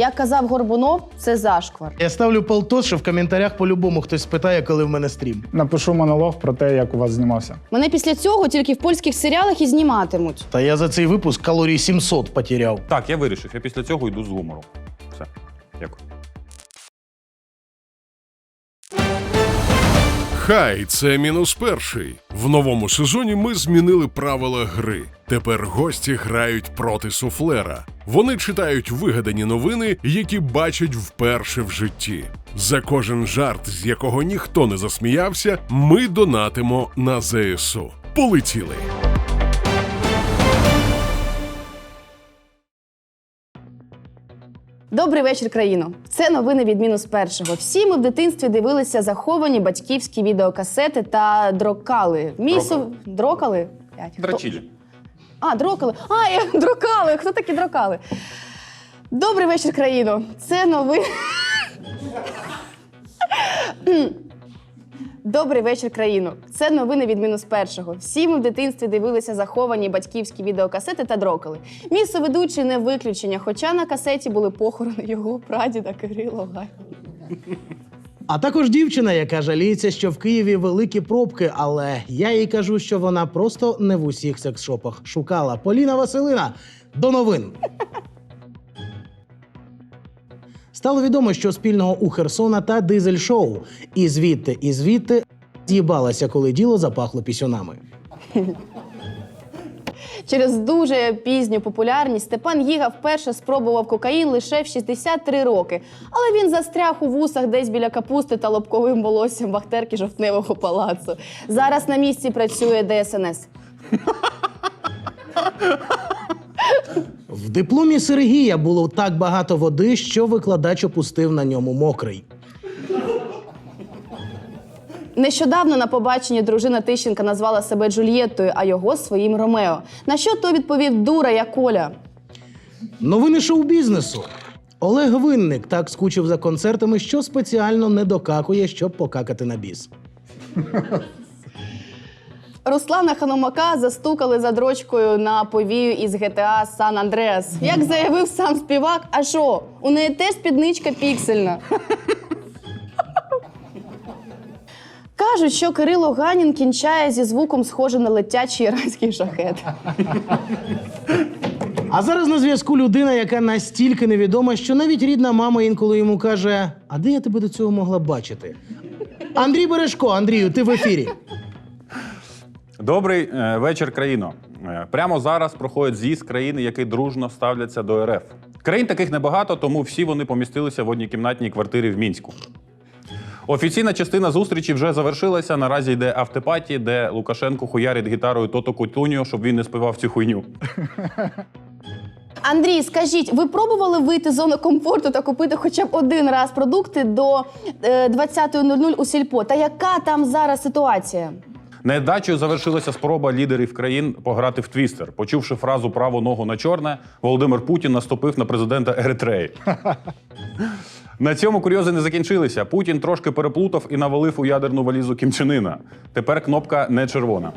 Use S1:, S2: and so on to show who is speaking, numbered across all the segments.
S1: Як казав Горбунов, це зашквар.
S2: Я ставлю полтос, що в коментарях по-любому хтось спитає, коли в мене стрім.
S3: Напишу монолог про те, як у вас знімався.
S1: Мене після цього тільки в польських серіалах і зніматимуть.
S2: Та я за цей випуск калорій 700 потеряв.
S4: Так, я вирішив. Я після цього йду з гумором. Все. Дякую.
S5: Хай це мінус перший. В новому сезоні ми змінили правила гри. Тепер гості грають проти суфлера. Вони читають вигадані новини, які бачать вперше в житті. За кожен жарт, з якого ніхто не засміявся, ми донатимо на ЗСУ. Полетіли.
S1: Добрий вечір, країно. Це новини від мінус першого. Всі ми в дитинстві дивилися заховані батьківські відеокасети та дрокали. Мій
S4: Дрокали.
S1: дрокали?
S4: Драчілі.
S1: А, дрокали. А, я дрокали. Хто такі дрокали? Добрий вечір, країно. Це новини. Добрий вечір, країно. Це новини від мінус першого. Всі ми в дитинстві дивилися заховані батьківські відеокасети та дрокали. Мій соведучий не виключення, хоча на касеті були похорони його прадіда Кирило Гай.
S2: А також дівчина, яка жаліється, що в Києві великі пробки, але я їй кажу, що вона просто не в усіх секс-шопах шукала. Поліна Василина до новин. Стало відомо, що спільного у Херсона та дизель-шоу. І звідти, і звідти з'їбалася, коли діло запахло пісюнами.
S1: Через дуже пізню популярність Степан Гіга вперше спробував кокаїн лише в 63 роки, але він застряг у вусах десь біля капусти та лобковим волоссям вахтерки жовтневого палацу. Зараз на місці працює ДСНС.
S2: В дипломі Сергія було так багато води, що викладач опустив на ньому мокрий.
S1: Нещодавно на побаченні дружина Тищенка назвала себе Джульєттою, а його своїм Ромео. На що той відповів дура, я Коля.
S2: Новини шоу-бізнесу. Олег Винник так скучив за концертами, що спеціально не докакує, щоб покакати на біс.
S1: Руслана Ханумака застукали за дрочкою на повію із GTA San Andreas. Як заявив сам співак, а що? У неї теж спідничка піксельна. Кажуть, що Кирило Ганін кінчає зі звуком, схожим на летячий іранський шахет.
S2: А зараз на зв'язку людина, яка настільки невідома, що навіть рідна мама інколи йому каже: А де я тебе до цього могла бачити? Андрій Бережко, Андрію, ти в ефірі.
S4: Добрий е, вечір, країно. Е, Прямо зараз проходить з'їзд країн, які дружно ставляться до РФ. Країн таких небагато, тому всі вони помістилися в однокімнатній квартирі в Мінську. Офіційна частина зустрічі вже завершилася. Наразі йде автопаті, де Лукашенко хуярить гітарою Тото Кутуньо, щоб він не співав цю хуйню.
S1: Андрій, скажіть, ви пробували вийти з зони комфорту та купити хоча б один раз продукти до е, 20.00 у сільпо? Та яка там зараз ситуація?
S4: Невдачею завершилася спроба лідерів країн пограти в твістер. Почувши фразу право ногу на чорне, Володимир Путін наступив на президента Еритреї. На цьому курйози не закінчилися. Путін трошки переплутав і навалив у ядерну валізу Кімчинина. Тепер кнопка не червона.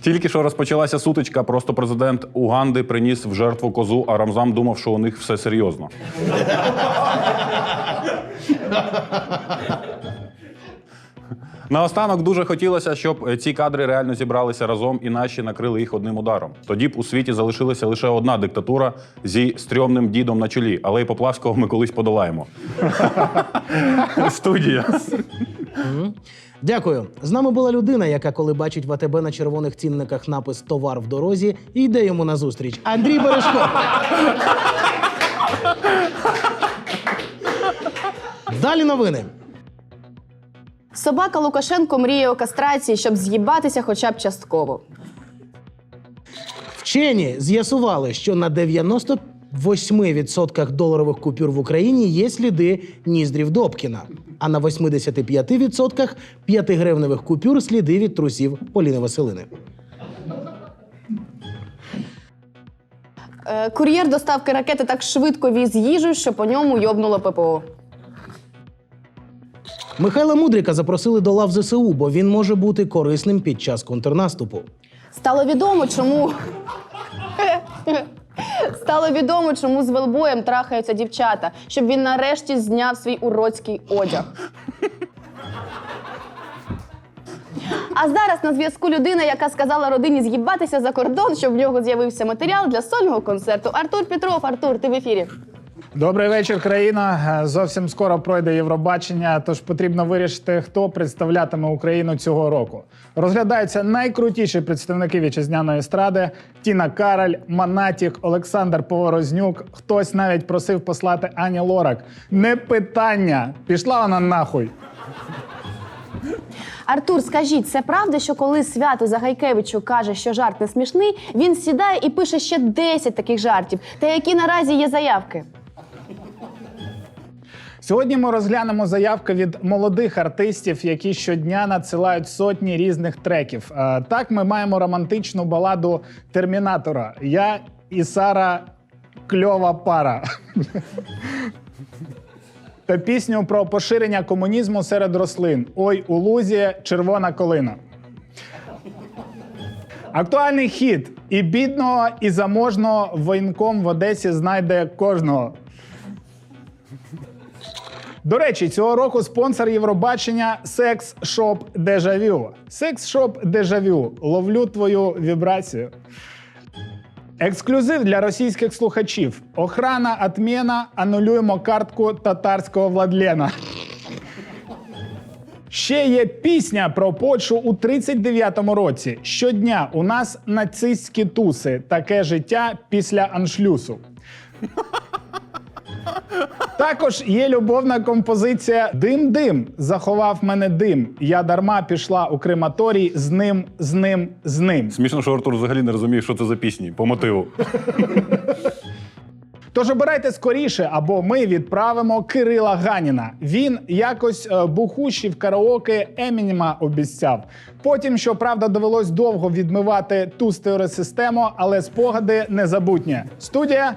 S4: Тільки що розпочалася сутичка, просто президент Уганди приніс в жертву козу, а Рамзам думав, що у них все серйозно. Наостанок дуже хотілося, щоб ці кадри реально зібралися разом і наші накрили їх одним ударом. Тоді б у світі залишилася лише одна диктатура зі стрьомним дідом на чолі, але й Поплавського ми колись подолаємо. Студія.
S2: Дякую. З нами була людина, яка, коли бачить в АТБ на червоних цінниках напис Товар в дорозі, йде йому назустріч. Андрій Бережко. Далі новини.
S1: Собака Лукашенко мріє о кастрації, щоб з'їбатися хоча б частково.
S2: Вчені з'ясували, що на 98% доларових купюр в Україні є сліди ніздрів Добкіна, а на 85% п'ятигривневих купюр сліди від трусів Поліни Василини.
S1: Е, кур'єр доставки ракети так швидко віз їжу, що по ньому йобнуло ППО.
S2: Михайла Мудрика запросили до лав ЗСУ, бо він може бути корисним під час контрнаступу.
S1: Стало відомо, чому. Стало відомо, чому з велбоєм трахаються дівчата, щоб він нарешті зняв свій уродський одяг. А зараз на зв'язку людина, яка сказала родині з'їбатися за кордон, щоб в нього з'явився матеріал для сольного концерту. Артур Петров, Артур, ти в ефірі.
S3: Добрий вечір, країна. Е, Зовсім скоро пройде Євробачення, тож потрібно вирішити, хто представлятиме Україну цього року. Розглядаються найкрутіші представники вітчизняної естради: Тіна Кароль, Манатік, Олександр Поворознюк. Хтось навіть просив послати Ані Лорак. Не питання. Пішла вона нахуй.
S1: Артур, скажіть, це правда, що коли свято Загайкевичу каже, що жарт не смішний, він сідає і пише ще 10 таких жартів, та які наразі є заявки?
S3: Сьогодні ми розглянемо заявки від молодих артистів, які щодня надсилають сотні різних треків. Е, Так, ми маємо романтичну баладу Термінатора. Я і Сара кльова пара. Та пісню про поширення комунізму серед рослин. Ой, у лузі червона колина. Актуальний хіт і бідного, і заможного воєнком в Одесі знайде кожного. До речі, цього року спонсор Євробачення Секс Шоп Дежавю. Секс Шоп Дежавю. Ловлю твою вібрацію. Ексклюзив для російських слухачів. Охрана отмена. Анулюємо картку татарського Владлена. Ще є пісня про Польщу у 39-му році. Щодня у нас нацистські туси. Таке життя після аншлюсу. Також є любовна композиція Дим-дим. Заховав мене дим. Я дарма пішла у крематорій з ним, з ним, з ним.
S4: Смішно, що Артур взагалі не розуміє, що це за пісні по мотиву.
S3: Тож обирайте скоріше, або ми відправимо Кирила Ганіна. Він якось е, бухущий в караоке Емініма обіцяв. Потім, щоправда, довелось довго відмивати ту стереосистему, але спогади незабутні. Студія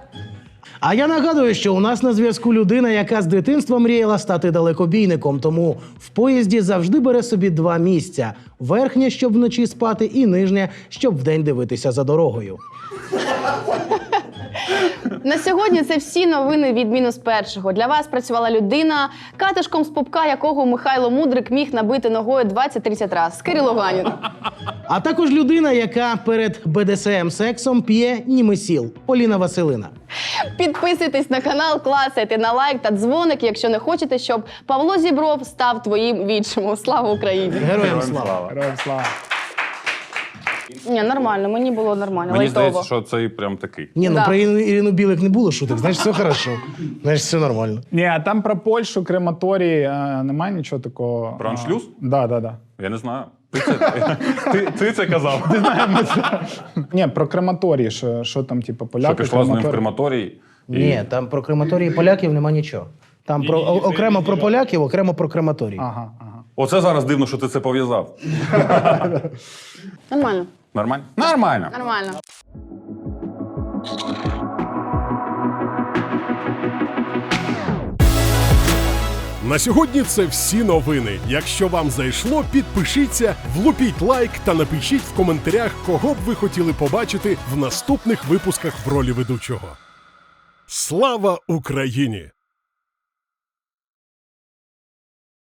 S2: А я нагадую, що у нас на зв'язку людина, яка з дитинства мріяла стати далекобійником, тому в поїзді завжди бере собі два місця: верхнє, щоб вночі спати, і нижнє, щоб вдень дивитися за дорогою.
S1: На сьогодні це всі новини від мінус першого. Для вас працювала людина, катишком з пупка якого Михайло Мудрик міг набити ногою 20-30 разів. Кирило Ганін.
S2: А також людина, яка перед БДСМ сексом п'є німесіл Поліна Василина.
S1: Підписуйтесь на канал, клацайте на лайк та дзвоник, якщо не хочете, щоб Павло Зібров став твоїм відчимом. Слава Україні!
S2: Героям слава!
S3: Героям слава.
S1: Ні, нормально, мені було нормально.
S4: Мені
S1: лайтово.
S4: здається, що цей прям такий.
S2: Ні, ну
S1: Да.
S2: про Ірину, Ірину Білик не було шуток, значить все хорошо. Значить, все нормально.
S3: Ні, а там про Польщу, крематорій е, немає нічого такого.
S4: Про аншлюз?
S3: Так, да, да, да.
S4: Я не знаю. Ти це, ти, ти це казав.
S3: Ні, про крематорії, що, що там, типу,
S4: Що пішла з ним в
S3: крематорій.
S4: крематорій. і-
S2: Ні, там про крематорії поляків нема нічого. Там про о- окремо про поляків, окремо про крематорії.
S3: Ага, ага.
S4: Оце зараз дивно, що ти це пов'язав.
S1: Нормально,
S4: Нормально? Нормально.
S1: нормально.
S5: На сьогодні це всі новини. Якщо вам зайшло, підпишіться, влупіть лайк та напишіть в коментарях, кого б ви хотіли побачити в наступних випусках в ролі ведучого. Слава Україні!